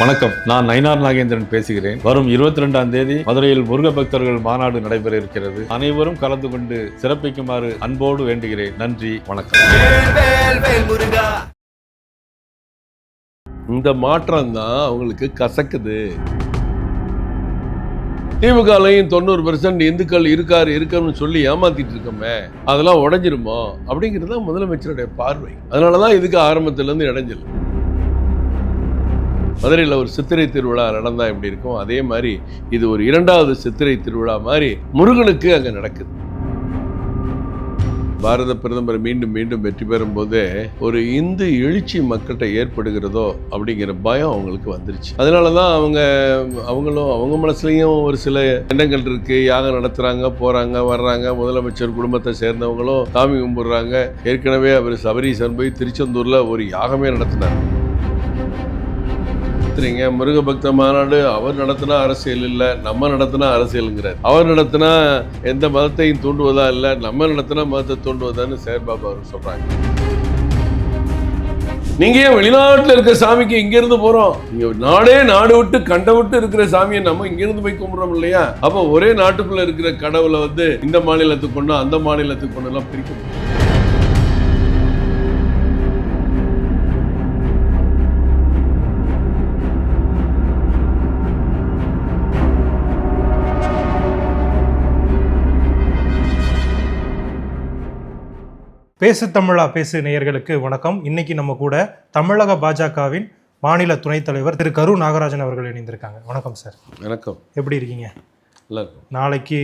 வணக்கம். நான் நயினார் நாகேந்திரன் பேசுகிறேன். வரும் இருபத்தி ரெண்டாம் தேதி மதுரையில் முருக பக்தர்கள் மாநாடு நடைபெற இருக்கிறது அனைவரும் கலந்து கொண்டு சிறப்பிக்குமாறு அன்போடு வேண்டுகிறேன். நன்றி வணக்கம். இந்த மாற்றம் தான் அவங்களுக்கு கசக்குது. திமுகலையும் தொண்ணூறு பெர்சன்ட் இந்துக்கள் இருக்காரு இருக்காருன்னு சொல்லி ஏமாத்திட்டு இருக்கோமே. அதெல்லாம் உடஞ்சிருமோ? அப்படிங்கிறது தான் முதலமைச்சருடைய பார்வை. அதனால தான் இதுக்கு ஆரம்பத்திலேருந்து இடைஞ்சல். மதுரையில் ஒரு சித்திரை திருவிழா நடந்தால் எப்படி இருக்கும்? அதே மாதிரி இது ஒரு இரண்டாவது சித்திரை திருவிழா மாதிரி முருகனுக்கு அங்கே நடக்குது. பாரத பிரதமர் மீண்டும் மீண்டும் வெற்றி பெறும் போதே ஒரு இந்து எழுச்சி மக்கள்கிட்ட ஏற்படுகிறதோ அப்படிங்கிற பயம் அவங்களுக்கு வந்துருச்சு. அதனால தான் அவங்க அவங்களும் அவங்க மனசுலையும் ஒரு சில எண்ணங்கள் இருக்கு. யாகம் நடத்துறாங்க போறாங்க வர்றாங்க முதலமைச்சர் குடும்பத்தை சேர்ந்தவங்களும் சாமி கும்பிடுறாங்க. ஏற்கனவே அவர் சபரீசன் போய் திருச்செந்தூர்ல ஒரு யாகமே நடத்தினார். நடத்துறீங்க? முருக பக்த மாநாடு அவர் நடத்தினா அரசியல் இல்லை நம்ம நடத்தினா அரசியலுங்கிறார். அவர் நடத்தினா எந்த மதத்தையும் தூண்டுவதா இல்லை நம்ம நடத்தினா மதத்தை தூண்டுவதான்னு சேர்பாபு அவர் சொல்றாங்க. நீங்க ஏன் வெளிநாட்டில் இருக்கிற சாமிக்கு இங்க இருந்து போறோம்? இங்க நாடே நாடு விட்டு கண்ட விட்டு இருக்கிற சாமியை நம்ம இங்க இருந்து போய் கும்பிடுறோம் இல்லையா? அப்ப ஒரே நாட்டுக்குள்ள இருக்கிற கடவுளை வந்து இந்த மாநிலத்துக்கு கொண்டு அந்த மாநிலத்துக்கு கொண்டு எல்லாம் பிரிக்க முடியும் பேசு தமிழா பேசு நேயர்களுக்கு வணக்கம். இன்னைக்கு நம்ம கூட தமிழக பாஜகவின் மாநில துணைத் தலைவர் திரு கரு நாகராஜன் அவர்கள் இணைந்திருக்காங்க. வணக்கம் சார். வணக்கம். எப்படி இருக்கீங்க? நாளைக்கு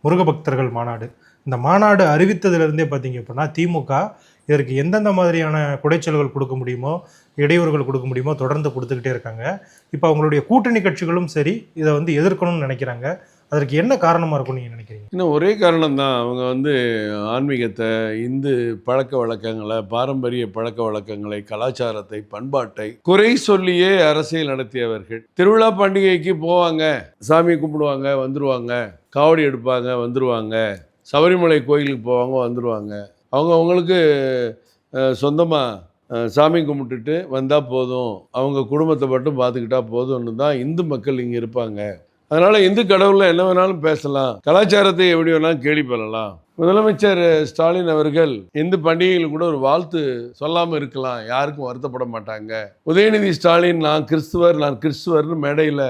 முருக பக்தர்கள் மாநாடு. இந்த மாநாடு அறிவித்ததிலிருந்தே பார்த்தீங்க அப்படின்னா திமுக இதற்கு எந்தெந்த மாதிரியான குடைச்சல்கள் கொடுக்க முடியுமோ இடையூறுகள் கொடுக்க முடியுமோ தொடர்ந்து கொடுத்துக்கிட்டே இருக்காங்க. இப்போ அவங்களுடைய கூட்டணி கட்சிகளும் சரி இதை வந்து எதிர்க்கணும்னு நினைக்கிறாங்க. அதற்கு என்ன காரணமாக இருக்கும்னு நீங்கள் நினைக்கிறீங்க? இன்னும் ஒரே காரணம் தான் அவங்க வந்து ஆன்மீகத்தை இந்து பழக்க வழக்கங்களை பாரம்பரிய பழக்க வழக்கங்களை கலாச்சாரத்தை பண்பாட்டை குறை சொல்லியே அரசியல் நடத்தியவர்கள். திருவிழா பண்டிகைக்கு போவாங்க. சாமி கும்பிடுவாங்க வந்துருவாங்க. காவடி எடுப்பாங்க வந்துருவாங்க. சபரிமலை கோயிலுக்கு போவாங்க வந்துருவாங்க. அவங்க அவங்களுக்கு சொந்தமாக சாமி கும்பிட்டுட்டு வந்தால் போதும். அவங்க குடும்பத்தை மட்டும் பார்த்துக்கிட்டா போதும்னு தான் இந்து மக்கள் இங்கே இருப்பாங்க. அதனால இந்து கடவுளில் என்ன வேணாலும் பேசலாம். கலாச்சாரத்தை எப்படி வேணாலும் கேள்வி பண்ணலாம். முதலமைச்சர் ஸ்டாலின் அவர்கள் இந்து பண்டிகையில் கூட ஒரு வாழ்த்து சொல்லாமல் இருக்கலாம். யாருக்கும் வருத்தப்பட மாட்டாங்க. உதயநிதி ஸ்டாலின் நான் கிறிஸ்துவர் நான் கிறிஸ்துவர்னு மேடையில்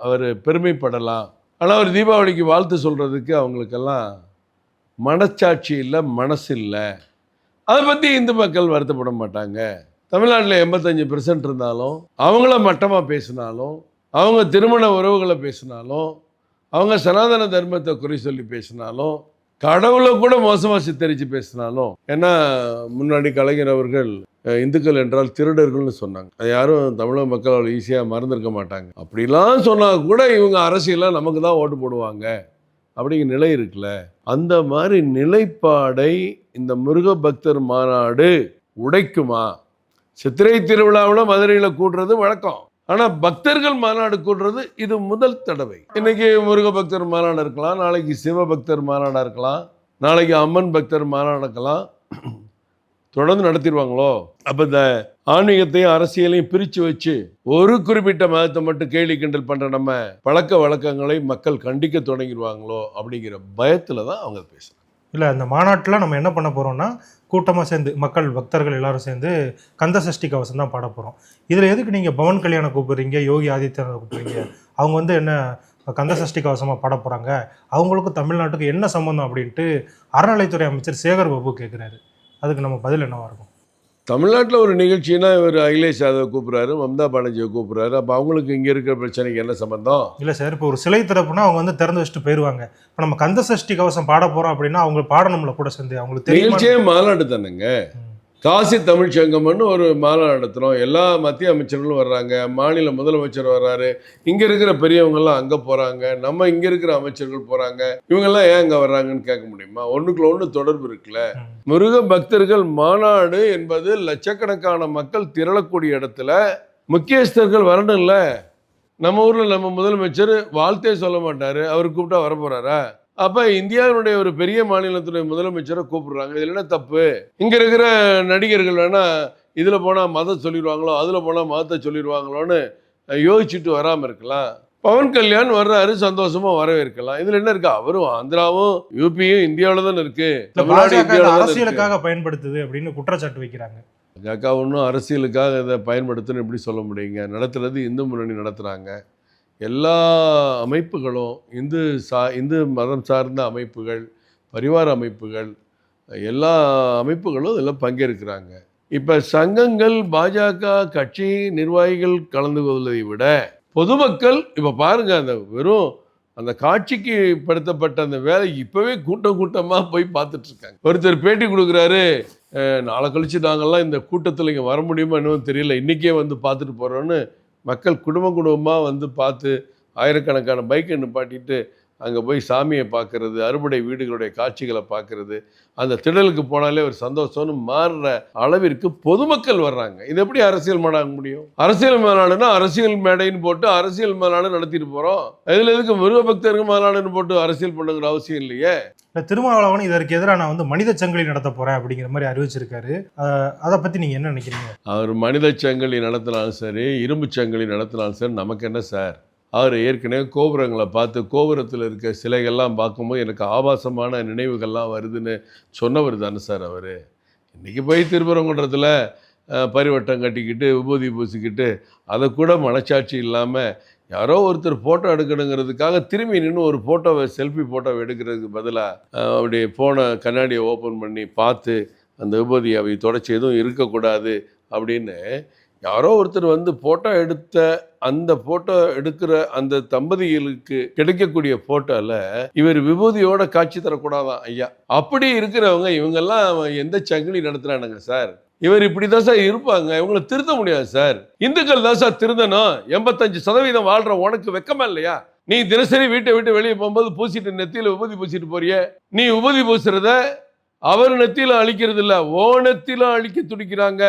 அவர் பெருமைப்படலாம். ஆனால் அவர் தீபாவளிக்கு வாழ்த்து சொல்கிறதுக்கு அவங்களுக்கெல்லாம் மனச்சாட்சி இல்லை மனசு இல்லை. அதை பற்றி இந்து மக்கள் வருத்தப்பட மாட்டாங்க. தமிழ்நாட்டில் எண்பத்தஞ்சு பெர்சன்ட் இருந்தாலும் அவங்கள மட்டமாக பேசினாலும் அவங்க திருமண உறவுகளை பேசினாலும் அவங்க சனாதன தர்மத்தை குறை சொல்லி பேசினாலும் கடவுளை கூட மோசமாக சித்தரித்து பேசினாலும் ஏன்னா முன்னாடி கலைஞர் அவர்கள் இந்துக்கள் என்றால் திருடர்கள்னு சொன்னாங்க. அது யாரும் தமிழக மக்கள் அவ்வளோ ஈஸியாக மறந்துருக்க மாட்டாங்க. அப்படிலாம் சொன்னால் கூட இவங்க அரசியலாக நமக்கு தான் ஓட்டு போடுவாங்க. அப்படிங்கிற நிலை இருக்குல்ல. அந்த மாதிரி நிலைப்பாடை இந்த முருக பக்தர் மாநாடு உடைக்குமா? சித்திரை திருவிழாவில் மதுரையில் கூட்டுறது வழக்கம். ஆனால் பக்தர்கள் மாநாடு கூடுறது இது முதல் தடவை. இன்னைக்கு முருக பக்தர் மாநாடு இருக்கலாம் நாளைக்கு சிவ பக்தர் மாநாடாக இருக்கலாம் நாளைக்கு அம்மன் பக்தர் மாநாடு இருக்கலாம். தொடர்ந்து நடத்திடுவாங்களோ? அப்போ இந்த ஆன்மீகத்தையும் அரசியலையும் பிரித்து வச்சு ஒரு குறிப்பிட்ட மதத்தை மட்டும் கேலி கிண்டல் பண்ணுற நம்ம பழக்க வழக்கங்களை மக்கள் கண்டிக்க தொடங்கிடுவாங்களோ அப்படிங்கிற பயத்தில் தான் அவங்க பேசுகிறாங்க இல்லை அந்த மாநாட்டில் நம்ம என்ன பண்ண போகிறோம்னா கூட்டமாக சேர்ந்து மக்கள் பக்தர்கள் எல்லாரும் சேர்ந்து கந்த சஷ்டி கவசம் தான் பாட போகிறோம் இதில் எதுக்கு நீங்கள் பவன் கல்யாணம் கூப்பிடுறீங்க யோகி ஆதித்யநாத் கூப்பிடுறீங்க? அவங்க வந்து என்ன கந்த சஷ்டி கவசமாக பாட போகிறாங்க அவங்களுக்கும் தமிழ்நாட்டுக்கு என்ன சம்மந்தம் அப்படின்ட்டு அறநிலைத்துறை அமைச்சர் சேகர் பாபு கேட்குறாரு அதுக்கு நம்ம பதில் என்னவாக இருக்கும்? தமிழ்நாட்டில் ஒரு நிகழ்ச்சினா இவர் அகிலேஷ் யாதவ் கூப்பிட்றாரு மம்தா பானர்ஜியை கூப்பிட்றாரு. அப்போ அவங்களுக்கு இங்கே இருக்கிற பிரச்சனைக்கு என்ன சம்பந்தம்? இல்லை சார் இப்போ ஒரு சிலை திறப்புனா அவங்க வந்து திறந்து வச்சுட்டு போயிடுவாங்க இப்போ நம்ம கந்த சஷ்டி கவசம் பாட போகிறோம் அப்படின்னா அவங்க பாடணும்ல கூட சேர்ந்து அவங்களுக்கு நிகழ்ச்சியே மாநாடு தானேங்க. காசி தமிழ் சங்கம்னு ஒரு மாநாடு நடத்துகிறோம் எல்லா மத்திய அமைச்சர்களும் வர்றாங்க. மாநில முதலமைச்சர் வர்றாரு. இங்கே இருக்கிற பெரியவங்கெல்லாம் அங்கே போகிறாங்க நம்ம இங்கே இருக்கிற அமைச்சர்கள் போகிறாங்க இவங்கெல்லாம் ஏன் அங்கே வர்றாங்கன்னு கேட்க முடியுமா? ஒன்றுக்குள்ள ஒன்று தொடர்பு இருக்குல்ல. முருக பக்தர்கள் மாநாடு என்பது லட்சக்கணக்கான மக்கள் திரளக்கூடிய இடத்துல முக்கியஸ்தர்கள் வரணும்ல. நம்ம ஊரில் நம்ம முதலமைச்சர் வாழ்த்தே சொல்ல மாட்டார். அவர் கூப்பிட்டா வர போகிறாரா அப்போ இந்தியாவினுடைய ஒரு பெரிய மாநிலத்துடைய முதலமைச்சரை கூப்பிடுறாங்க. இதில் என்ன தப்பு? இங்கே இருக்கிற நடிகர்கள் வேணா இதில் போனால் மதம் சொல்லிடுவாங்களோ அதில் போனால் மதத்தை சொல்லிடுவாங்களோன்னு யோசிச்சுட்டு வராம இருக்கலாம். பவன் கல்யாண் வர்றாரு சந்தோஷமா வரவேற்கலாம். இதுல என்ன இருக்கு? அவரும் ஆந்திராவும் யூபியும் இந்தியாவில தானே இருக்கு. இந்தியாவில தானே. அரசியலுக்காக பயன்படுத்துது அப்படின்னு குற்றச்சாட்டு வைக்கிறாங்க. பாஜக ஒன்றும் அரசியலுக்காக இதை பயன்படுத்தணும்னு எப்படி சொல்ல முடியுங்க? நடத்துறது இந்து முன்னணி நடத்துகிறாங்க எல்லா அமைப்புகளும் இந்து சா இந்து மதம் சார்ந்த அமைப்புகள் பரிவார அமைப்புகள் எல்லா அமைப்புகளும் இதில் பங்கேற்கிறாங்க. இப்போ சங்கங்கள் பாஜக கட்சி நிர்வாகிகள் கலந்து கொள்வதை விட பொதுமக்கள் இப்போ பாருங்க அந்த வெறும் அந்த காட்சிக்கு படுத்தப்பட்ட அந்த வேலை இப்போவே கூட்டம் கூட்டமாக போய் பார்த்துட்ருக்காங்க. ஒருத்தர் பேட்டி கொடுக்குறாரு நாளை கழிச்சு நாங்கள்லாம் இந்த கூட்டத்தில் இங்கே வர முடியுமா என்னன்னு தெரியல இன்றைக்கே வந்து பார்த்துட்டு போகிறோன்னு மக்கள் குடும்பம் குடும்பமாக வந்து பார்த்து ஆயிரக்கணக்கான பைக்கை நிப்பாட்டிட்டு அங்கே போய் சாமியை பார்க்கறது அறுபடை வீடுகளுடைய காட்சிகளை பார்க்கறது அந்த திடலுக்கு போனாலே ஒரு சந்தோஷம்னு மாறுற அளவிற்கு பொதுமக்கள் வர்றாங்க. இது எப்படி அரசியல் மாநாட முடியும்? அரசியல் மாநாடுனா அரசியல் மேடைன்னு போட்டு அரசியல் மாநாடு நடத்திட்டு போகிறோம் இதில் எதுக்கு மிருக பக்தர்கள் மாநாடுன்னு போட்டு அரசியல் பண்ணுங்கிற அவசியம் இல்லையே? இல்ல திருமாவளவன் இதற்கு எதிராக நான் வந்து மனித சங்கிலி நடத்த போறேன் அப்படிங்கிற மாதிரி அறிவிச்சிருக்காரு. அதை பத்தி நீங்க என்ன நினைக்கிறீங்க? அவர் மனித சங்கிலி நடத்தினாலும் சரி இரும்பு சங்கிலி நடத்தினாலும் சரி நமக்கு என்ன சார்? அவர் ஏற்கனவே கோபுரங்களை பார்த்து கோபுரத்தில் இருக்க சிலைகள்லாம் பார்க்கும்போது எனக்கு ஆபாசமான நினைவுகள்லாம் வருதுன்னு சொன்னவர் தானே சார் அவர். இன்றைக்கி போய் திருப்பரங்குன்றத்தில் பரிவட்டம் கட்டிக்கிட்டு விபூதி பூசிக்கிட்டு அதை கூட மனச்சாட்சி இல்லாமல் யாரோ ஒருத்தர் ஃபோட்டோ எடுக்கணுங்கிறதுக்காக திரும்பி நின்று ஒரு ஃபோட்டோவை செல்ஃபி ஃபோட்டோவை எடுக்கிறதுக்கு பதிலாக அப்படி ஃபோனை கண்ணாடியை ஓப்பன் பண்ணி பார்த்து அந்த விபூதி அவை தொடச்சி எதுவும் இருக்கக்கூடாது அப்படின்னு யாரோ ஒருத்தர் வந்து ஃபோட்டோ எடுத்த அந்த ஃபோட்டோ எடுக்கிற அந்த தம்பதிகளுக்கு கிடைக்கக்கூடிய ஃபோட்டோவில் இவர் விபூதியோட காட்சி தரக்கூடாதான் ஐயா. அப்படி இருக்கிறவங்க இவங்கெல்லாம் எந்த சங்கிலி நடத்துறானுங்க சார்? இவர் இப்படி தான் சார் இருப்பாங்க. இவங்களை திருத்த முடியாது சார். இந்துக்கள் தான் சார் திருந்தணும். எண்பத்தஞ்சு சதவீதம் வாழ்ற உனக்கு வெக்கமா இல்லையா? நீ தினசரி வீட்டை விட்டு வெளியே போகும்போது பூசிட்டு நெத்தியில உபதி பூசிட்டு போறிய. நீ உபதி பூசுறத அவர் நெத்தியில அழிக்கிறது இல்ல ஓ நெத்தியில அழிக்க துடிக்கிறாங்க.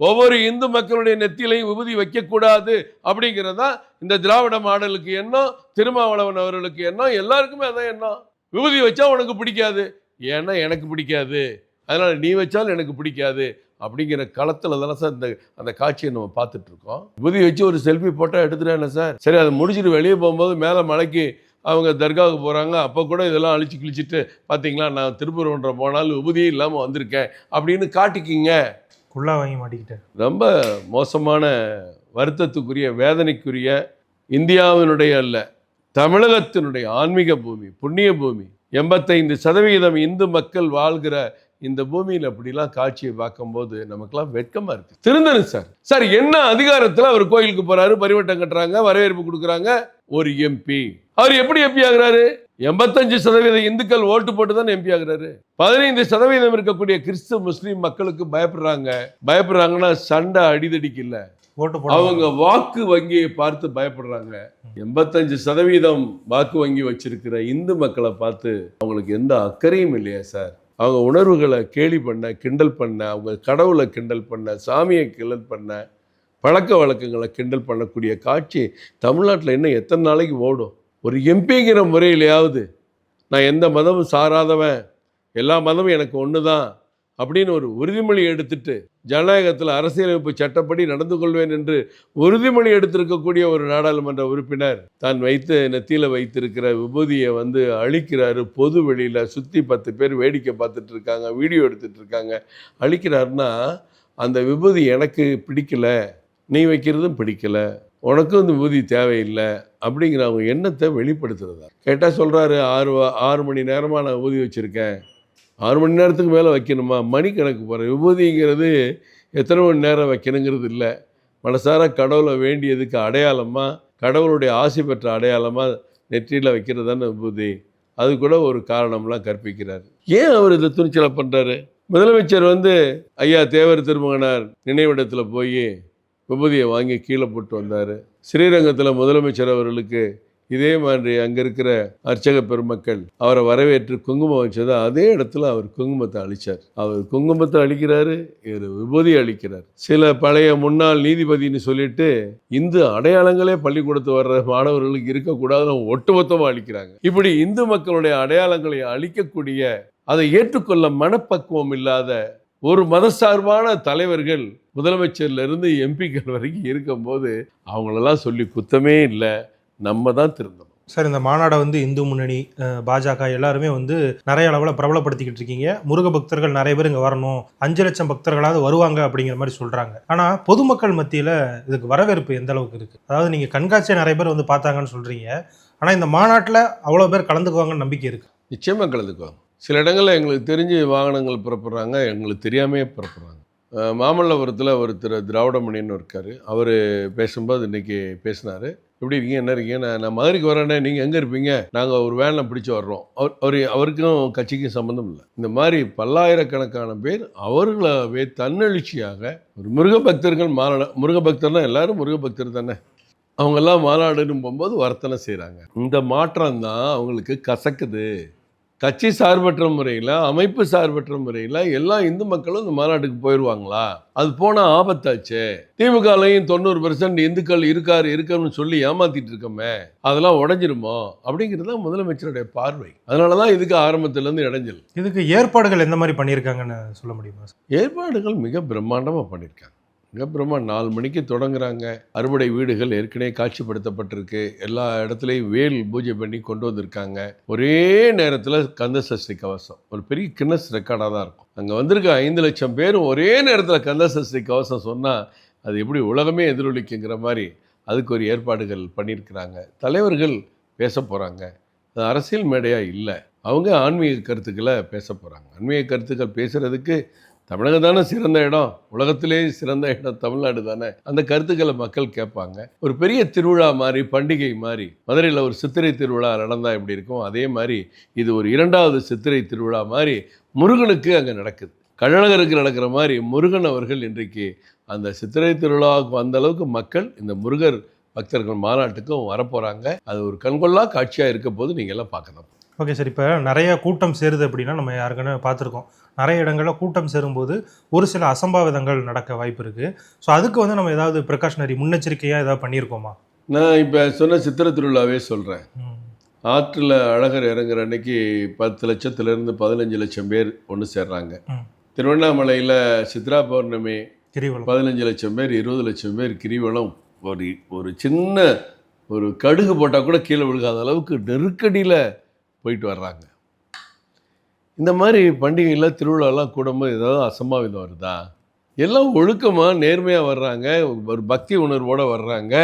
ஒவ்வொரு இந்து மக்களுடைய நெத்தியிலையும் விபூதி வைக்கக்கூடாது அப்படிங்கிறது தான் இந்த திராவிட மாடலுக்கு எண்ணம் திருமாவளவன் அவர்களுக்கு எண்ணம் எல்லாருக்குமே அதான் எண்ணம். விபூதி வச்சா உனக்கு பிடிக்காது. ஏன்னா எனக்கு பிடிக்காது. அதனால் நீ வச்சாலும் எனக்கு பிடிக்காது அப்படிங்கிற களத்தில் தானே சார் இந்த அந்த காட்சியை நம்ம பார்த்துட்ருக்கோம். விபூதி வச்சு ஒரு செல்ஃபி போட்டோ எடுத்துட்டேன் சார். சரி அதை முடிச்சுட்டு வெளியே போகும்போது மேலே மலைக்கு அவங்க தர்காவுக்கு போகிறாங்க அப்போ கூட இதெல்லாம் அழிச்சு கிழிச்சிட்டு பார்த்தீங்களா நான் திருப்பூர் ஒன்றை போனாலும் விபூதியே இல்லாமல் வந்திருக்கேன். அப்படின்னு காட்டிக்கிங்க. குள்ளா வாங்கி மாட்டிக்கிட்டேன் ரொம்ப மோசமான வருத்தத்துக்குரிய வேதனைக்குரிய இந்தியாவினுடைய அல்ல தமிழகத்தினுடைய ஆன்மீக பூமி புண்ணிய பூமி. எண்பத்தைந்து சதவிகிதம் இந்து மக்கள் வாழ்கிற இந்த பூமியில் அப்படிலாம் காட்சியை பார்க்கும்போது நமக்குலாம் வெட்கமாக இருக்கு. திருந்தணும் சார். சார் என்ன அதிகாரத்தில் அவர் கோயிலுக்கு போகிறாரு பரிவட்டம் கட்டுறாங்க வரவேற்பு கொடுக்குறாங்க? ஒரு எம்பி. அவர் எப்படி எம்பி ஆகுறாரு? எண்பத்தஞ்சு சதவீத இந்துக்கள் ஓட்டு போட்டு தான் எம்பி ஆகுறாரு? பதினைந்து சதவீதம் இருக்கக்கூடிய கிறிஸ்து முஸ்லீம் மக்களுக்கு பயப்படுறாங்க. பயப்படுறாங்கன்னா சண்டை அடிதடிக்கு இல்ல. அவங்க வாக்கு வங்கியை பார்த்து பயப்படுறாங்க. எண்பத்தஞ்சு சதவீதம் வாக்கு வங்கி வச்சிருக்கிற இந்து மக்களை பார்த்து அவங்களுக்கு எந்த அக்கறையும் இல்லையா சார். அவங்க உணர்வுகளை கேலி பண்ண கிண்டல் பண்ண அவங்க கடவுளை கிண்டல் பண்ண சாமியை கிண்டல் பண்ண பழக்க வழக்கங்களை கிண்டல் பண்ணக்கூடிய காட்சி தமிழ்நாட்டில் இன்னும் எத்தனை நாளைக்கு ஓடும்? ஒரு எம்பிங்கிற முறையிலையாவது நான் எந்த மதமும் சாராதவன் எல்லா மதமும் எனக்கு ஒன்று தான் அப்படின்னு ஒரு உறுதிமொழி எடுத்துட்டு ஜனநாயகத்தில் அரசியலமைப்பு சட்டப்படி நடந்து கொள்வேன் என்று உறுதிமொழி எடுத்திருக்கக்கூடிய ஒரு நாடாளுமன்ற உறுப்பினர் தான் வைத்து நெத்தியில் வைத்திருக்கிற விபூதியை வந்து அழிக்கிறாரு. பொது வெளியில் சுற்றி பத்து பேர் வேடிக்கை பார்த்துட்டு இருக்காங்க வீடியோ எடுத்துட்டு இருக்காங்க. அழிக்கிறாருன்னா அந்த விபூதி எனக்கு பிடிக்கலை நீ வைக்கிறதும் பிடிக்கல. உனக்கும் இந்த விபூதி தேவையில்லை அப்படிங்கிற அவங்க எண்ணத்தை வெளிப்படுத்துறதா கேட்டால் சொல்கிறாரு ஆறு ஆறு மணி நேரமாக நான் விபூதி வச்சுருக்கேன். ஆறு மணி நேரத்துக்கு மேலே வைக்கணுமா? மணி கணக்கு போகிறேன் விபூதிங்கிறது எத்தனை மணி நேரம் வைக்கணுங்கிறது இல்லை. மனசார கடவுளை வேண்டியதுக்கு அடையாளமாக கடவுளுடைய ஆசை பெற்ற அடையாளமாக நெற்றியில் வைக்கிறது தானே விபூதி அது கூட ஒரு காரணம்லாம் கற்பிக்கிறார். ஏன் அவர் இதை துணிச்சலை பண்ணுறாரு முதலமைச்சர் வந்து ஐயா தேவர் திருமகனார் நினைவிடத்தில் போய் விபூதியை வாங்கி கீழே போட்டு வந்தார். ஸ்ரீரங்கத்தில் முதலமைச்சர் அவர்களுக்கு இதே மாதிரி அங்கே இருக்கிற அர்ச்சக பெருமக்கள் அவரை வரவேற்று குங்குமம் வச்சதா அதே இடத்துல அவர் குங்குமத்தை அழிச்சார். அவர் குங்குமத்தை அழிக்கிறாரு இவர் விபூதி அழிக்கிறார். சில பழைய முன்னாள் நீதிபதின்னு சொல்லிட்டு இந்து அடையாளங்களே பள்ளிக்கூடத்து வர்ற மாணவர்களுக்கு இருக்கக்கூடாதுன்னு ஒட்டுமொத்தமாக அழிக்கிறாங்க. இப்படி இந்து மக்களுடைய அடையாளங்களை அழிக்கக்கூடிய அதை ஏற்றுக்கொள்ள மனப்பக்குவம் இல்லாத ஒரு மதசார்பான தலைவர்கள் முதலமைச்சர்ல இருந்து எம்பிக்கள் வரைக்கும் இருக்கும்போது அவங்களெல்லாம் சொல்லி குத்தமே இல்லை. நம்ம தான் திருந்தணும். சார் இந்த மாநாடை வந்து இந்து முன்னணி பாஜக எல்லாருமே வந்து நிறைய அளவில் பிரபலப்படுத்திக்கிட்டு இருக்கீங்க. முருக பக்தர்கள் நிறைய பேர் இங்கே வரணும். அஞ்சு லட்சம் பக்தர்களாவது வருவாங்க அப்படிங்கிற மாதிரி சொல்கிறாங்க ஆனால் பொதுமக்கள் மத்தியில் இதுக்கு வரவேற்பு எந்த அளவுக்கு இருக்குது அதாவது நீங்கள் கண்காட்சியை நிறைய பேர் வந்து பார்த்தாங்கன்னு சொல்கிறீங்க ஆனால் இந்த மாநாட்டில் அவ்வளோ பேர் கலந்துக்குவாங்கன்னு நம்பிக்கை இருக்குது நிச்சயமா கலந்துக்குவாங்க. சில இடங்களில் எங்களுக்கு தெரிஞ்சு வாகனங்கள் புறப்படுறாங்க எங்களுக்கு தெரியாமையே புறப்படுறாங்க. மாமல்லபுரத்தில் ஒருத்தர் திராவிடமணின்னு இருக்கார். அவர் பேசும்போது இன்றைக்கி பேசினார். எப்படி இருக்கீங்க? என்ன இருக்கீங்க? நான் நான் மதுரைக்கு வரேனே நீங்கள் எங்கே இருப்பீங்க? நாங்கள் ஒரு வேனில் பிடிச்சி வர்றோம். அவர் அவர் அவருக்கும் கட்சிக்கும் சம்மந்தம் இல்லை. இந்த மாதிரி பல்லாயிரக்கணக்கான பேர் அவர்களவே தன்னெழுச்சியாக ஒரு முருக பக்தர்கள் மாநாடு முருக பக்தர்னா எல்லாரும் முருக பக்தர் தானே? அவங்கெல்லாம் மாநாடுன்னு போகும்போது வர்த்தனை செய்கிறாங்க இந்த மாற்றம் தான் அவங்களுக்கு கசக்குது. கட்சி சார்பற்ற முறையில் அமைப்பு சார்பற்ற முறையில் எல்லா இந்து மக்களும் இந்த மாநாட்டுக்கு போயிடுவாங்களா அது போனால் ஆபத்தாச்சே. திமுகலையும் தொண்ணூறு பெர்சன்ட் இந்துக்கள் இருக்காரு இருக்காருன்னு சொல்லி ஏமாத்திட்டு இருக்கோமே. அதெல்லாம் உடஞ்சிருமோ? அப்படிங்கிறது தான் முதலமைச்சருடைய பார்வை. அதனால தான் இதுக்கு ஆரம்பத்துலேருந்து இடைஞ்சல். இதுக்கு ஏற்பாடுகள் எந்த மாதிரி பண்ணியிருக்காங்கன்னு சொல்ல முடியுமா? ஏற்பாடுகள் மிக பிரம்மாண்டமாக பண்ணியிருக்காங்க. அப்புறமா நாலு மணிக்கு தொடங்குறாங்க. அறுவடை வீடுகள் ஏற்கனவே காட்சிப்படுத்தப்பட்டிருக்கு. எல்லா இடத்துலையும் வேல் பூஜை பண்ணி கொண்டு வந்திருக்காங்க. ஒரே நேரத்தில் கந்த சஷ்டி கவசம். ஒரு பெரிய கின்னஸ் ரெக்கார்டாக தான் இருக்கும். அங்கே வந்திருக்க ஐந்து லட்சம் பேரும் ஒரே நேரத்தில் கந்த சஷ்டி கவசம் சொன்னால் அது எப்படி உலகமே எதிரொலிக்குங்கிற மாதிரி அதுக்கு ஒரு ஏற்பாடுகள் பண்ணியிருக்கிறாங்க. தலைவர்கள் பேச போகிறாங்க அது அரசியல் மேடையாக இல்லை. அவங்க ஆன்மீக கருத்துக்களை பேச போகிறாங்க ஆன்மீக கருத்துக்கள் பேசுகிறதுக்கு தமிழகம் தானே சிறந்த இடம்? உலகத்திலே சிறந்த இடம் தமிழ்நாடு தானே? அந்த கருத்துக்களை மக்கள் கேட்பாங்க. ஒரு பெரிய திருவிழா மாதிரி பண்டிகை மாதிரி மதுரையில் ஒரு சித்திரை திருவிழா நடந்தால் எப்படி இருக்கும்? அதே மாதிரி இது ஒரு இரண்டாவது சித்திரை திருவிழா மாதிரி முருகனுக்கு அங்கே நடக்குது. கள்ளழகருக்கு நடக்கிற மாதிரி முருகன் அவர்கள் இன்றைக்கு அந்த சித்திரை திருவிழாவுக்கு வந்த அளவுக்கு மக்கள் இந்த முருகர் பக்தர்கள் மாநாட்டுக்கும் வரப்போகிறாங்க அது ஒரு கண்கொள்ளா காட்சியாக இருக்க போது நீங்கள் எல்லாம் பார்க்கலாம் ஓகே சார். இப்போ நிறைய கூட்டம் சேருது அப்படின்னா நம்ம யாருக்குன்னு பார்த்துருக்கோம். நிறைய இடங்களில் கூட்டம் சேரும்போது ஒரு சில அசம்பாவிதங்கள் நடக்க வாய்ப்பு இருக்குது ஸோ அதுக்கு வந்து நம்ம ஏதாவது ப்ரிகாஷனரி முன்னெச்சரிக்கையாக ஏதாவது பண்ணியிருக்கோமா? நான் இப்போ சொன்ன சித்திரை திருவிழாவே சொல்கிறேன். ஆற்றில் அழகர் இறங்குற அன்னைக்கு பத்து லட்சத்துலேருந்து பதினஞ்சு லட்சம் பேர் ஒன்று சேர்றாங்க. திருவண்ணாமலையில் சித்ரா பௌர்ணமி கிரிவலம். பதினஞ்சு லட்சம் பேர் இருபது லட்சம் பேர் கிரிவலம். ஒரு ஒரு சின்ன ஒரு கடுகு போட்டால் கூட கீழே விழுகாத அளவுக்கு நெருக்கடியில் போயிட்டு வர்றாங்க. இந்த மாதிரி பண்டிகையில் திருவிழாலாம் கூடும்போது ஏதாவது அசம்பாவிதம் வருதா? எல்லாம் ஒழுக்கமாக நேர்மையாக வர்றாங்க. ஒரு பக்தி உணர்வோடு வர்றாங்க.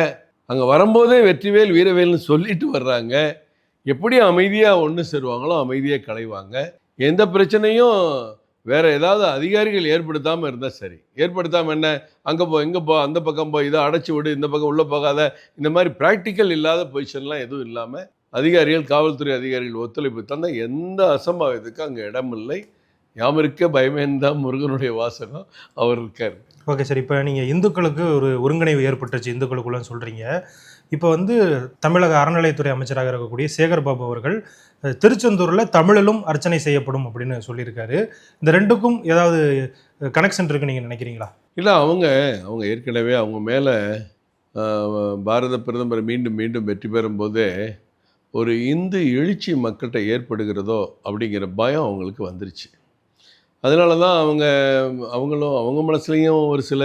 அங்கே வரும்போதே வெற்றிவேல் வீரவேல்னு சொல்லிட்டு வர்றாங்க. எப்படி அமைதியாக ஒன்று சேருவாங்களோ அமைதியாக களைவாங்க. எந்த பிரச்சனையும் வேறு ஏதாவது அதிகாரிகள் ஏற்படுத்தாமல் இருந்தால் சரி. ஏற்படுத்தாமல் என்ன? அங்கே போ இங்கே போ அந்த பக்கம் போ இதை அடைச்சி விடு இந்த பக்கம் உள்ளே போகாத. இந்த மாதிரி ப்ராக்டிக்கல் இல்லாத பொசிஷன்லாம் எதுவும் இல்லாமல் அதிகாரிகள் காவல்துறை அதிகாரிகள் ஒத்துழைப்பு தந்த எந்த அசம்பாவிதத்துக்கும் அங்கே இடமில்லை. யாமிருக்க பயமேந்தான் முருகனுடைய வாசகம் அவர் இருக்கார். ஓகே சார் இப்போ நீங்கள் இந்துக்களுக்கு ஒரு ஒருங்கிணைவு ஏற்பட்டுச்சு இந்துக்களுக்குள்ளன்னு சொல்கிறீங்க. இப்போ வந்து தமிழக அறநிலையத்துறை அமைச்சராக இருக்கக்கூடிய சேகர் பாபு அவர்கள் திருச்செந்தூரில் தமிழிலும் அர்ச்சனை செய்யப்படும் அப்படின்னு சொல்லியிருக்காரு. இந்த ரெண்டுக்கும் ஏதாவது கனெக்ஷன் இருக்குன்னு நீங்கள் நினைக்கிறீங்களா? இல்லை அவங்க அவங்க ஏற்கனவே அவங்க மேலே பாரத பிரதமர் மீண்டும் மீண்டும் வெற்றி பெறும்போதே ஒரு இந்து எழுச்சி மக்கள்கிட்ட ஏற்படுகிறதோ அப்படிங்கிற பயம் அவங்களுக்கு வந்துருச்சு. அதனால தான் அவங்க அவங்களும் அவங்க மனசுலேயும் ஒரு சில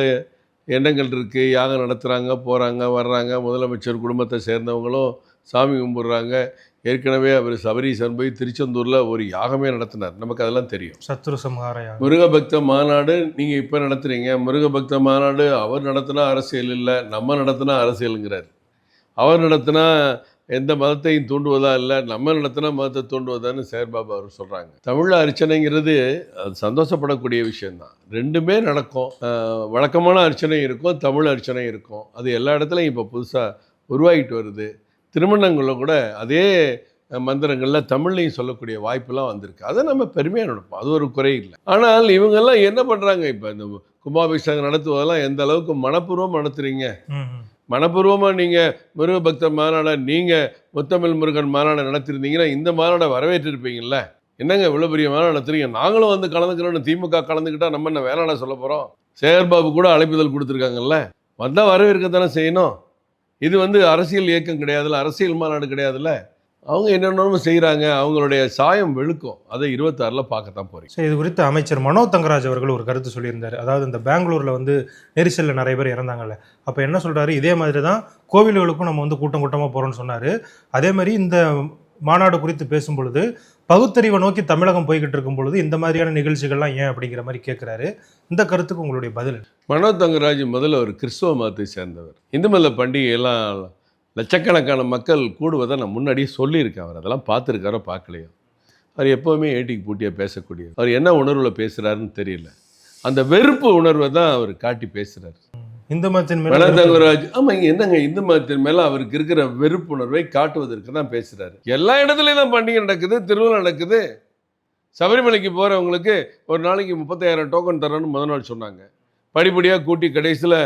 எண்ணங்கள் இருக்குது யாகம் நடத்துகிறாங்க போகிறாங்க வர்றாங்க. முதலமைச்சர் குடும்பத்தை சேர்ந்தவங்களும் சாமி கும்பிட்றாங்க. ஏற்கனவே அவர் சபரீசன் போய் திருச்செந்தூரில் ஒரு யாகமே நடத்தினார். நமக்கு அதெல்லாம் தெரியும். சத்ரு சம்ஹாரையா முருகபக்த மாநாடு நீங்கள் இப்போ நடத்துறீங்க. முருகபக்த மாநாடு அவர் நடத்தினா அரசியல் இல்லை நம்ம நடத்தினா அரசியலுங்கிறார். அவர் நடத்தினா எந்த மதத்தையும் தூண்டுவதா இல்லை நம்ம நடத்தினா மதத்தை தூண்டுவதான்னு சேர்பாபா அவர் சொல்கிறாங்க தமிழ் அர்ச்சனைங்கிறது அது சந்தோஷப்படக்கூடிய விஷயம்தான். ரெண்டுமே நடக்கும். வழக்கமான அர்ச்சனை இருக்கும் தமிழ் அர்ச்சனை இருக்கும். அது எல்லா இடத்துலையும் இப்போ புதுசாக உருவாகிட்டு வருது. திருமணங்களில் கூட அதே மந்திரங்களில் தமிழ்லையும் சொல்லக்கூடிய வாய்ப்பெல்லாம் வந்திருக்கு. அதை நம்ம பெருமையாக நடப்போம் அது ஒரு குறை இல்லை. ஆனால் இவங்கெல்லாம் என்ன பண்ணுறாங்க இப்போ இந்த கும்பாபிஷேகம் நடத்துவதெல்லாம் எந்த அளவுக்கு மனப்பூர்வம் நடத்துறீங்க? மனப்பூர்வமாக நீங்கள் முருக பக்தர் மாநாடை நீங்கள் முத்தமிழ் முருகன் மாநாடை நடத்திருந்தீங்கன்னா இந்த மாநாடை வரவேற்றிருப்பீங்கல்ல? என்னங்க இவ்வளோ பெரிய மாநாடு நடத்துறீங்க? நாங்களும் வந்து கலந்துக்கிறோன்னு திமுக கலந்துக்கிட்டால் நம்ம என்ன வேணாடா சொல்ல போகிறோம் சேகர்பாபு கூட அழைப்புதல் கொடுத்துருக்காங்கல்ல? வந்தால் வரவேற்க தானே செய்யணும்? இது வந்து அரசியல் இயக்கம் கிடையாதுல்ல அரசியல் மாநாடு கிடையாதுல்ல? அவங்க என்னென்னமோ செய்கிறாங்க அவங்களுடைய சாயம் வெளுக்கும். அதை இருபத்தாறில் பார்க்கத்தான் போகிறீங்க சரி இது குறித்து அமைச்சர் மனோ தங்கராஜ் அவர்கள் ஒரு கருத்து சொல்லியிருந்தார். அதாவது இந்த பெங்களூரில் வந்து நெரிசலில் நிறைய பேர் இறந்தாங்கல்ல. அப்போ என்ன சொல்கிறாரு இதே மாதிரி தான் கோவில்களுக்கும் நம்ம வந்து கூட்டம் கூட்டமாக போகிறோம்னு சொன்னார். அதே மாதிரி இந்த மாநாடு குறித்து பேசும் பொழுது பகுத்தறிவை நோக்கி தமிழகம் போய்கிட்டு இருக்கும் பொழுது இந்த மாதிரியான நிகழ்ச்சிகள்லாம் ஏன் அப்படிங்கிற மாதிரி கேட்குறாரு இந்த கருத்துக்கு உங்களுடைய பதில்? மனோ தங்கராஜ் முதல்ல ஒரு கிறிஸ்துவ மதத்தை சேர்ந்தவர். இந்து மத பண்டிகையெல்லாம் லட்சக்கணக்கான மக்கள் கூடுவதை நான் முன்னாடியே சொல்லியிருக்கேன். அவர் அதெல்லாம் பார்த்துருக்காரோ பார்க்கலையோ. அவர் எப்போவுமே ஏட்டிக்கு பூட்டியாக பேசக்கூடியவர். அவர் என்ன உணர்வில் பேசுகிறாருன்னு தெரியல. அந்த வெறுப்பு உணர்வை தான் அவர் காட்டி பேசுகிறார் இந்து மதத்தின் மேல தங்கராஜ் ஆமாம் இங்கே என்னங்க இந்து மதத்தின் மேலே அவருக்கு இருக்கிற வெறுப்புணர்வை காட்டுவதற்கு தான் பேசுகிறாரு எல்லா இடத்துலையும் தான் பண்டிகை நடக்குது திருவிழா நடக்குது. சபரிமலைக்கு போகிறவங்களுக்கு ஒரு நாளைக்கு முப்பத்தாயிரம் டோக்கன் தரோன்னு முத நாள் சொன்னாங்க. படிப்படியாக கூட்டி கடைசியில்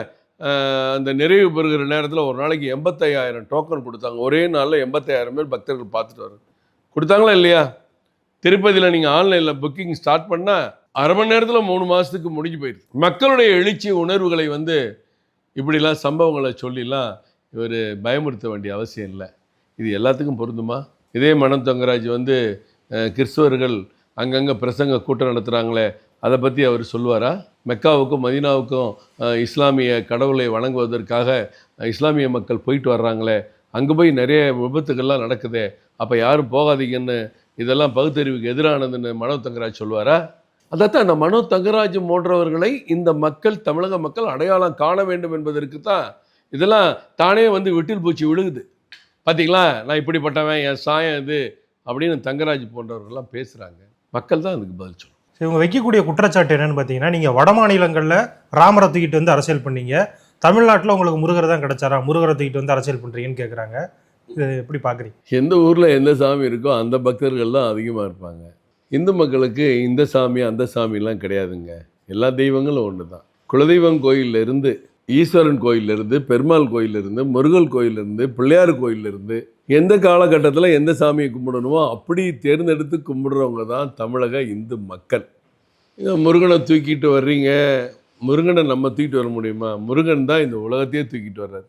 அந்த நிறைவு பெறுகிற நேரத்தில் ஒரு நாளைக்கு எண்பத்தையாயிரம் டோக்கன் கொடுத்தாங்க. ஒரே நாளில் எண்பத்தாயிரம் பேர் பக்தர்கள் பார்த்துட்டு வரும் கொடுத்தாங்களா இல்லையா? திருப்பதியில் நீங்கள் ஆன்லைனில் புக்கிங் ஸ்டார்ட் பண்ணால் அரை மணி நேரத்தில் மூணு மாதத்துக்கு முடிஞ்சு போயிடுது. மக்களுடைய எழுச்சி உணர்வுகளை வந்து இப்படிலாம் சம்பவங்களை சொல்லிலாம் இவர் பயமுறுத்த வேண்டிய அவசியம் இல்லை. இது எல்லாத்துக்கும் பொருந்துமா? இதே மனம் தொங்கராஜ் வந்து கிறிஸ்தவர்கள் கிறிஸ்துவர்கள் அங்கங்கே பிரசங்க கூட்டம் நடத்துகிறாங்களே அதை பற்றி அவர் சொல்லுவாரா? மெக்காவுக்கும் மதீனாவுக்கும் இஸ்லாமிய கடவுளை வணங்குவதற்காக இஸ்லாமிய மக்கள் போயிட்டு வர்றாங்களே அங்கே போய் நிறைய விபத்துக்கள்லாம் நடக்குதே அப்போ யாரும் போகாதீங்கன்னு இதெல்லாம் பகுத்தறிவுக்கு எதிரானதுன்னு மனோ தங்கராஜ் சொல்லுவாரா அதைத்தான் இந்த மனோ தங்கராஜ் போன்றவர்களை இந்த மக்கள் தமிழக மக்கள் அடையாளம் காண வேண்டும் என்பதற்கு தான் இதெல்லாம் தானே வந்து விட்டில் பூச்சி விழுகுது. பார்த்தீங்களா நான் இப்படிப்பட்டவன் என் சாயம் இது அப்படின்னு தங்கராஜ் போன்றவர்கள்லாம் பேசுகிறாங்க மக்கள் தான் அதுக்கு பதில் சொல்லணும் சரி, இவங்க வைக்கக்கூடிய குற்றச்சாட்டு என்னன்னு பார்த்தீங்கன்னா நீங்கள் வட மாநிலங்களில் ராமரை தூக்கிட்டு வந்து அரசியல் பண்ணீங்க. தமிழ்நாட்டில் உங்களுக்கு முருகர் தான் கிடைச்சாரா? முருகரை தூக்கிட்டு வந்து அரசியல் பண்ணுறீங்கன்னு கேட்குறாங்க இது எப்படி பார்க்குறீங்க எந்த ஊரில் எந்த சாமி இருக்கோ அந்த பக்தர்கள் தான் அதிகமாக இருப்பாங்க. இந்து மக்களுக்கு இந்த சாமி அந்த சாமிலாம் கிடையாதுங்க. எல்லா தெய்வங்களும் ஒன்று தான் குலதெய்வம் கோயில்ல இருந்து ஈஸ்வரன் கோயில்ல பெருமாள் கோயில்ல முருகல் கோயில்ல பிள்ளையார் கோயில்ல இருந்து எந்த காலகட்டத்தில் எந்த சாமியை கும்பிடணுமோ அப்படி தேர்ந்தெடுத்து கும்பிடுறவங்க தான் தமிழக இந்து மக்கள். இதை முருகனை தூக்கிட்டு வர்றீங்க. முருகனை நம்ம தூக்கிட்டு வர முடியுமா? முருகன் தான் இந்த உலகத்தையே தூக்கிட்டு வர்றாரு.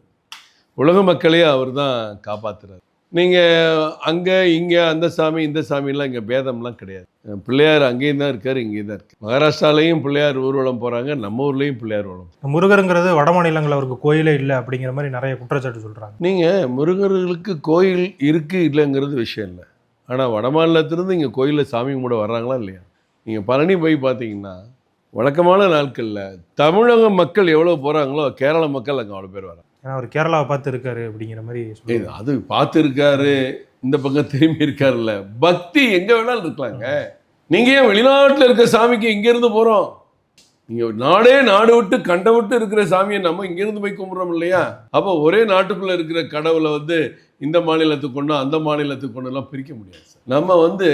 உலக மக்களையே அவர் தான் காப்பாற்றுறாரு நீங்கள் அங்கே இங்கே அந்த சாமி இந்த சாமிலாம் இங்கே பேதம்லாம் கிடையாது. பிள்ளையார் அங்கேயும் தான் இருக்கார் இங்கேயும் தான் இருக்கு மகாராஷ்டிராலையும் பிள்ளையார் ஊர்வலம் போகிறாங்க நம்ம ஊர்லேயும் பிள்ளையார் ஊர்வலம் முருகருங்கிறது வட மாநிலங்கள் அவருக்கு கோயிலே இல்லை அப்படிங்கிற மாதிரி நிறைய குற்றச்சாட்டு சொல்கிறாங்க நீங்கள் முருகர்களுக்கு கோயில் இருக்குது இல்லைங்கிறது விஷயம் இல்லை. ஆனால் வட மாநிலத்திலிருந்து இங்கே கோயிலில் சாமி கும்பிட வர்றாங்களா இல்லையா? நீங்கள் பழனி போய் பார்த்தீங்கன்னா வழக்கமான நாட்களில் தமிழக மக்கள் எவ்வளோ போகிறாங்களோ கேரள மக்கள் அங்கே அவ்வளோ பேர் வராங்க. ஏன்னா அவர் கேரளாவை பார்த்து இருக்காரு அப்படிங்கிற மாதிரி. அது பார்த்துருக்காரு இந்த பக்கம் திரும்பி இருக்காருல்ல. பக்தி எங்கே வேணாலும் இருக்கலாங்க. நீங்கள் ஏன் வெளிநாட்டில் இருக்க சாமிக்கு இங்கேருந்து போகிறோம் நீங்கள் நாடே நாடு விட்டு கண்ட விட்டு இருக்கிற சாமியை நம்ம இங்கேருந்து போய் கும்பிட்றோம் இல்லையா? அப்போ ஒரே நாட்டுக்குள்ளே இருக்கிற கடவுளை வந்து இந்த மாநிலத்துக்கு கொண்டு அந்த மாநிலத்துக்கு கொண்டுலாம் பிரிக்க முடியாது சார். நம்ம வந்து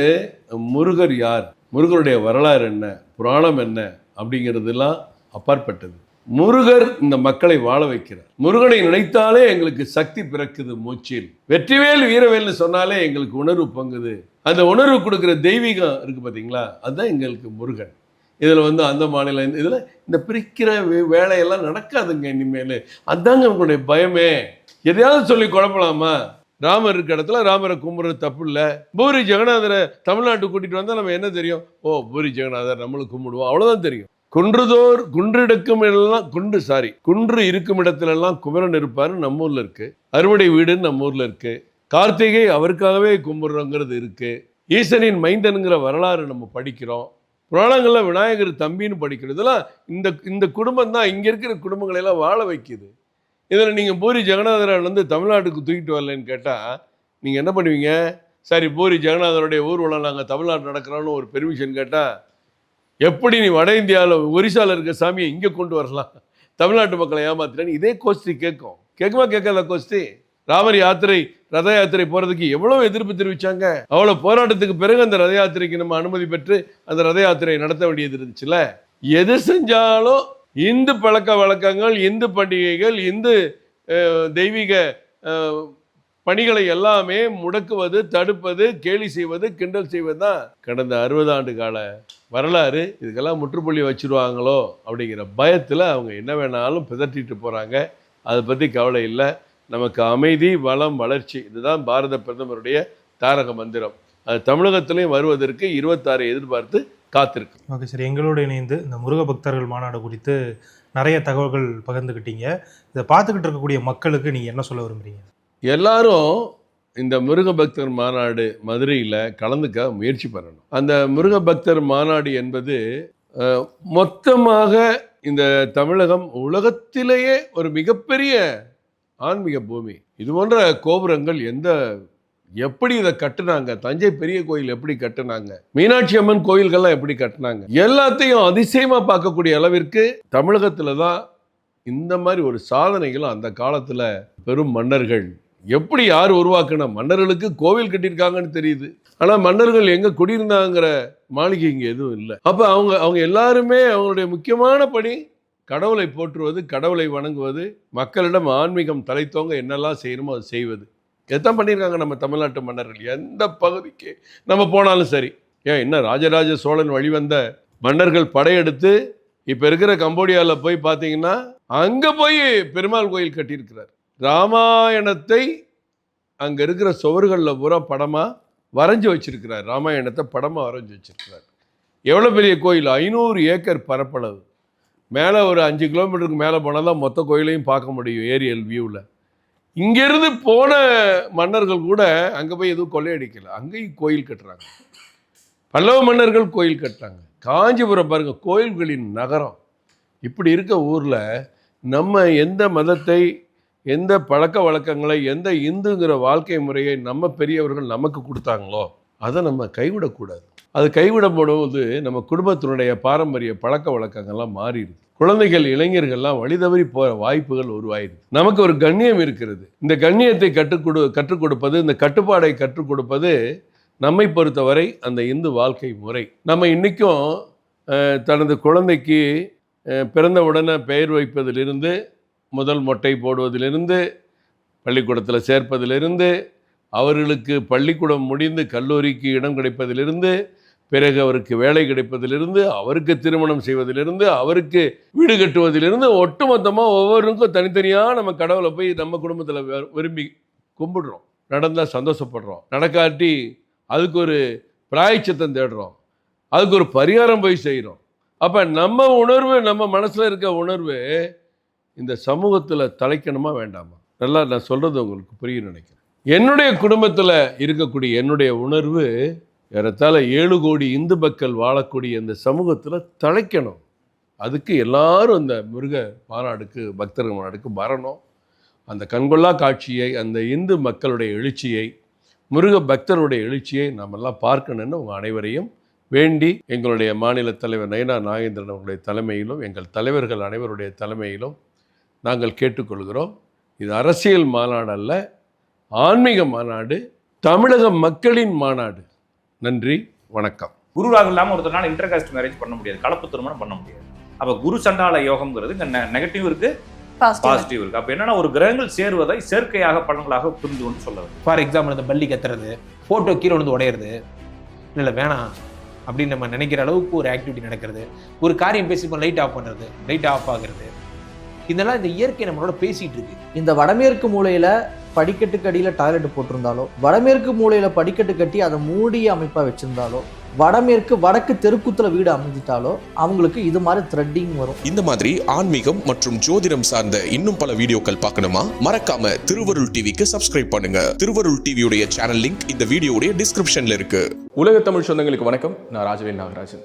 முருகர் யார்? முருகருடைய வரலாறு என்ன? புராணம் என்ன? அப்படிங்கிறதெல்லாம் அப்பாற்பட்டது. முருகர் இந்த மக்களை வாழ வைக்கிறார். முருகனை நினைத்தாலே எங்களுக்கு சக்தி பிறக்குது மூச்சில். வெற்றிவேல் வீரவேல்னு சொன்னாலே எங்களுக்கு உணர்வு பங்குது. அந்த உணர்வு கொடுக்குற தெய்வீகம் இருக்கு பார்த்தீங்களா? அதுதான் எங்களுக்கு முருகன். இதில் வந்து அந்த மாநிலம் இதில் இந்த பிரிக்கிற வே- வேலையெல்லாம் நடக்காதுங்க இனிமேல். அதாங்க உங்களுடைய பயமே. எதையாவது சொல்லி குழப்பலாமா? ராமர் இருக்க இடத்துல ராமரை கும்பிட்றது தப்பு இல்லை. பூரி ஜெகநாதரை தமிழ்நாட்டுக்கு கூட்டிகிட்டு வந்தால் நம்ம என்ன தெரியும்? ஓ பூரி ஜெகநாதர் நம்மளுக்கு கும்பிடுவோம் அவ்வளோதான் தெரியும். குன்றுதோர் குன்றிருக்கும் இடம்லாம் குன்று சாரி குன்று இருக்கும் இடத்துலலாம் குமரன் இருப்பாரு நம்ம ஊர்ல இருக்கு. அறுவடை வீடுன்னு நம்ம ஊர்ல இருக்கு. கார்த்திகை அவருக்காகவே கும்பிடுறோங்கிறது இருக்கு. ஈசனின் மைந்தனுங்கிற வரலாறு நம்ம படிக்கிறோம். புராணங்களில் விநாயகர் தம்பின்னு படிக்கிறோம். இதெல்லாம் இந்த இந்த குடும்பம் தான் இங்கே இருக்கிற குடும்பங்களை எல்லாம் வாழ வைக்குது. இதில் நீங்கள் பூரி ஜெகநாதரன் வந்து தமிழ்நாட்டுக்கு தூக்கிட்டு வரலன்னு கேட்டால் நீங்கள் என்ன பண்ணுவீங்க? சரி பூரி ஜெகநாதருடைய ஊர்வலம் நாங்கள் தமிழ்நாடு நடக்கிறோன்னு ஒரு பெர்மிஷன் கேட்டால் எப்படி நீ வட இந்தியாவில் ஒரிசால இருக்க சாமியை இங்கே கொண்டு வரலாம்? தமிழ்நாட்டு மக்களை ஏமாத்துறேன்னு இதே கோஷ்டி கேட்கும். கேட்குமா கேட்காத கோஷ்டி? ராமர் யாத்திரை ரத யாத்திரை போகிறதுக்கு எவ்வளோ எதிர்ப்பு தெரிவித்தாங்க அவ்வளோ போராட்டத்துக்கு பிறகு அந்த ரத யாத்திரைக்கு நம்ம அனுமதி பெற்று அந்த ரத யாத்திரையை நடத்த வேண்டியது இருந்துச்சுல்ல? எது செஞ்சாலும் இந்து பழக்க வழக்கங்கள் இந்து பண்டிகைகள் இந்து தெய்வீக பணிகளை எல்லாமே முடக்குவது தடுப்பது கேலி செய்வது கிண்டல் செய்வது தான் கடந்த அறுபது ஆண்டு கால வரலாறு. இதுக்கெல்லாம் முற்றுப்புள்ளி வச்சுருவாங்களோ அப்படிங்கிற பயத்தில் அவங்க என்ன வேணாலும் பிதற்றிட்டு போகிறாங்க அதை பற்றி கவலை இல்லை. நமக்கு அமைதி வளம் வளர்ச்சி இதுதான் பாரத பிரதமருடைய தாரக மந்திரம். அது தமிழகத்திலையும் வருவதற்கு இருபத்தாறு எதிர்பார்த்து காத்திருக்கு. Okay sir. எங்களோடு இணைந்து இந்த முருக பக்தர்கள் மாநாடு குறித்து நிறைய தகவல்கள் பகிர்ந்துக்கிட்டீங்க இதை பார்த்துக்கிட்டு இருக்கக்கூடிய மக்களுக்கு நீங்கள் என்ன சொல்ல விரும்புறீங்க? எல்லாரும் இந்த முருகபக்தர் மாநாடு மதுரையில் கலந்துக்க முயற்சி பண்ணணும். அந்த முருகபக்தர் மாநாடு என்பது மொத்தமாக இந்த தமிழகம் உலகத்திலேயே ஒரு மிகப்பெரிய ஆன்மீக பூமி. இது போன்ற கோபுரங்கள் எந்த எப்படி இதை கட்டுனாங்க? தஞ்சை பெரிய கோயில் எப்படி கட்டுனாங்க? மீனாட்சி அம்மன் கோயில்கள்லாம் எப்படி கட்டுனாங்க? எல்லாத்தையும் அதிசயமாக பார்க்கக்கூடிய அளவிற்கு தமிழகத்தில் தான் இந்த மாதிரி ஒரு சாதனைகளும் அந்த காலத்தில் பெரும் மன்னர்கள் எப்படி யார் உருவாக்கின? மன்னர்களுக்கு கோவில் கட்டியிருக்காங்கன்னு தெரியுது. ஆனால் மன்னர்கள் எங்கே குடியிருந்தாங்கிற மாளிகை இங்கே எதுவும் இல்லை. அப்போ அவங்க அவங்க எல்லாருமே அவங்களுடைய முக்கியமான பணி கடவுளை போற்றுவது கடவுளை வணங்குவது மக்களிடம் ஆன்மீகம் தலைத்தோங்க என்னெல்லாம் செய்யணுமோ அதை செய்வது. எத்தான் பண்ணியிருக்காங்க நம்ம தமிழ்நாட்டு மன்னர்கள். எந்த பகுதிக்கு நம்ம போனாலும் சரி. ஏன் என்ன ராஜராஜ சோழன் வழிவந்த மன்னர்கள் படையெடுத்து இப்போ இருக்கிற கம்போடியாவில் போய் பார்த்தீங்கன்னா அங்கே போய் பெருமாள் கோயில் கட்டியிருக்கிறார். ராமாயணத்தை அங்கே இருக்கிற சுவர்களில் பூரா படமாக வரைஞ்சி வச்சிருக்கிறார். ராமாயணத்தை படமாக வரைஞ்சி வச்சிருக்கிறார். எவ்வளோ பெரிய கோயில்? ஐநூறு ஏக்கர் பரப்பளவு. மேலே ஒரு அஞ்சு கிலோமீட்டருக்கு மேலே போனால் தான் மொத்த கோயிலையும் பார்க்க முடியும் ஏரியல் வியூவில். இங்கேருந்து போன மன்னர்கள் கூட அங்கே போய் எதுவும் கொள்ளையடிக்கலை. அங்கேயும் கோயில் கட்டுறாங்க. பல்லவ மன்னர்கள் கோயில் கட்டுறாங்க. காஞ்சிபுரம் பாருங்கள் கோயில்களின் நகரம். இப்படி இருக்க ஊரில் நம்ம எந்த மதத்தை எந்த பழக்க வழக்கங்களை எந்த இந்துங்கிற வாழ்க்கை முறையை நம்ம பெரியவர்கள் நமக்கு கொடுத்தாங்களோ அதை நம்ம கைவிடக்கூடாது. அது கைவிடப்படும்போது நம்ம குடும்பத்தினுடைய பாரம்பரிய பழக்க வழக்கங்கள்லாம் மாறிடுது. குழந்தைகள் இளைஞர்கள்லாம் வழி தவறி போகிற வாய்ப்புகள் உருவாயிருது நமக்கு ஒரு கண்ணியம் இருக்கிறது. இந்த கண்ணியத்தை கற்றுக் கொடு கற்றுக் கொடுப்பது இந்த கட்டுப்பாடை கற்றுக் கொடுப்பது நம்மை பொறுத்தவரை அந்த இந்து வாழ்க்கை முறை. நம்ம இன்றைக்கும் தனது குழந்தைக்கு பிறந்த உடனே பெயர் வைப்பதிலிருந்து முதல் மொட்டை போடுவதிலிருந்து பள்ளிக்கூடத்தில் சேர்ப்பதிலிருந்து அவர்களுக்கு பள்ளிக்கூடம் முடிந்து கல்லூரிக்கு இடம் கிடைப்பதிலிருந்து பிறகு அவருக்கு வேலை கிடைப்பதிலிருந்து அவருக்கு திருமணம் செய்வதிலிருந்து அவருக்கு வீடு கட்டுவதிலிருந்து ஒட்டுமொத்தமாக ஒவ்வொருக்கும் தனித்தனியாக நம்ம கடவுளை போய் நம்ம குடும்பத்தில் விரும்பி கும்பிடுறோம். நடந்தால் சந்தோஷப்படுறோம். நடக்காட்டி அதுக்கு ஒரு பிராயச்சித்தம் தேடுறோம். அதுக்கு ஒரு பரிகாரம் போய் செய்கிறோம் அப்போ நம்ம உணர்வு நம்ம மனசில் இருக்க உணர்வு இந்த சமூகத்தில் தலைக்கணுமா வேண்டாமா? நல்லா நான் சொல்கிறது உங்களுக்கு புரியும் நினைக்கிறேன். என்னுடைய குடும்பத்தில் இருக்கக்கூடிய என்னுடைய உணர்வு ஏறத்தாழ ஏழு கோடி இந்து மக்கள் வாழக்கூடிய இந்த சமூகத்தில் தலைக்கணும். அதுக்கு எல்லாரும் இந்த முருக மாநாடுக்கு பக்தர்கள் மாநாடுக்கு வரணும். அந்த கண்கொள்ளா காட்சியை அந்த இந்து மக்களுடைய எழுச்சியை முருக பக்தருடைய எழுச்சியை நாமெல்லாம் பார்க்கணும்னு உங்கள் அனைவரையும் வேண்டி எங்களுடைய மாநில தலைவர் நயனா நாகேந்திரன் அவருடைய தலைமையிலும் எங்கள் தலைவர்கள் அனைவருடைய தலைமையிலும் நாங்கள் கேட்டுக்கொள்கிறோம். இது அரசியல் மாநாடு அல்ல ஆன்மீக மாநாடு தமிழக மக்களின் மாநாடு. நன்றி வணக்கம். குரு ராகு இல்லாமல் ஒருத்தனால இன்டர் காஸ்ட் மேரேஜ் பண்ண முடியாது. கலப்பு திருமணம் பண்ண முடியாது. அப்போ குரு சண்டால யோகம்ங்கிறது இங்கே நெகட்டிவ் இருக்கு பாசிட்டிவ் இருக்கு. அப்போ என்னன்னா ஒரு கிரகங்கள் சேருவதை செயற்கையாக பலன்களாக புரிந்து கொண்டு சொல்ல ஃபார் எக்ஸாம்பிள் இந்த பள்ளி கத்துறது ஃபோட்டோ கீழே விழுந்து உடையிறது. இல்லை இல்லை வேணாம். அப்படின்னு நம்ம நினைக்கிற அளவுக்கு ஒரு ஆக்டிவிட்டி நடக்கிறது. ஒரு காரியம் பேசி லைட் ஆஃப் பண்ணுறது லைட் ஆஃப் ஆகுறது. இதெல்லாம் இந்த இயற்கை நம்மளோட பேசிட்டு இருக்கு. இந்த வடமேற்கு மூலையில படிக்கட்டுக்கு அடியில் டாய்லெட் போட்டிருந்தாலோ வடமேற்கு மூலையில படிக்கட்டு கட்டி அதை மூடிய அமைப்பாக வச்சிருந்தாலோ வடமேற்கு வடக்கு தெருக்குத்துல வீடு அமைஞ்சிட்டாலோ அவங்களுக்கு இது மாதிரி த்ரெட்டிங் வரும். இந்த மாதிரி ஆன்மீகம் மற்றும் ஜோதிடம் சார்ந்த இன்னும் பல வீடியோக்கள் பார்க்கணுமா? மறக்காம திருவருள் டிவிக்கு சப்ஸ்கிரைப் பண்ணுங்க. திருவருள் டிவியுடைய சேனல் லிங்க் இந்த வீடியோடைய டிஸ்கிரிப்ஷன்ல இருக்கு. உலக தமிழ் சொந்தங்களுக்கு வணக்கம். நான் ராஜவேல் நாகராஜன்.